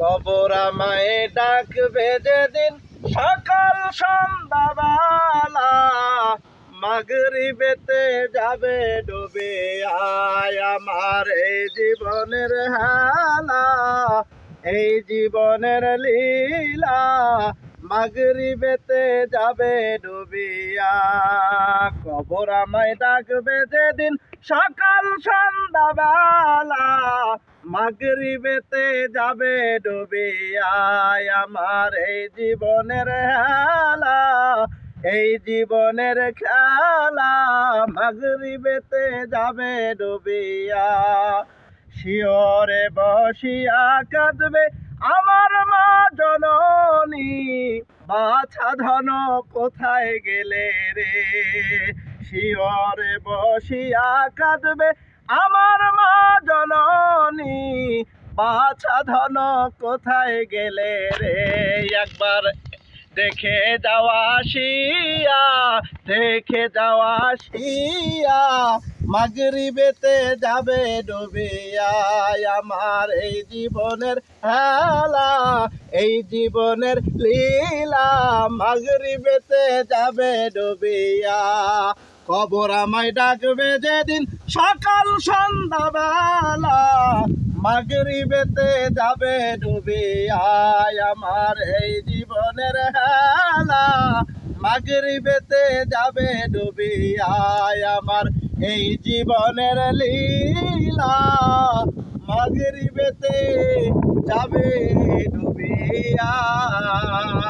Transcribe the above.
কবর আমায় ডাকবে যেদিন সকাল সন্ধ্যাবেলা। মাগরিবেতে যাবে ডুবে আয় আমার এই জীবনের হালা, এই জীবনের লীলা। মাগরিবেতে যাবে ডুবিয়া কবর আমায় ডাকবে যেদিন সকাল সন্ধ্যাবেলা। মাগরিবেতে যাবে ডুবিয়া আমার এই জীবনের হেলা, এই জীবনের খেলা। মাগরিবেতে যাবে ডুবিয়া শিওরে বসিয়া কাঁদবে আমার মা জননী। বাছা ধন কোথায় গেলে রে? শিওরে বসিয়া কাঁদবে আমার মা জননী। বাছা কোথায় গেলে রে? একবার দেখে যাওয়া শিয়া দেখে যাওয়া শিয়া মাগরিবেতে যাবে ডুবিয়া আমার এই জীবনের হেলা, এই জীবনের লীলা। মাগরিবেতে যাবে ডুবিয়া, কবর আমায় ডাকবে যেদিন সকাল সন্ধ্যাবেলা। মাগরিবেতে যাবে ডুবে আয় আমার এই জীবনের হেলা। মাগরিবেতে যাবে ডুবে আয় আমার এই জীবনের লীলা। মাগরিবেতে যাবে ডুবিয়া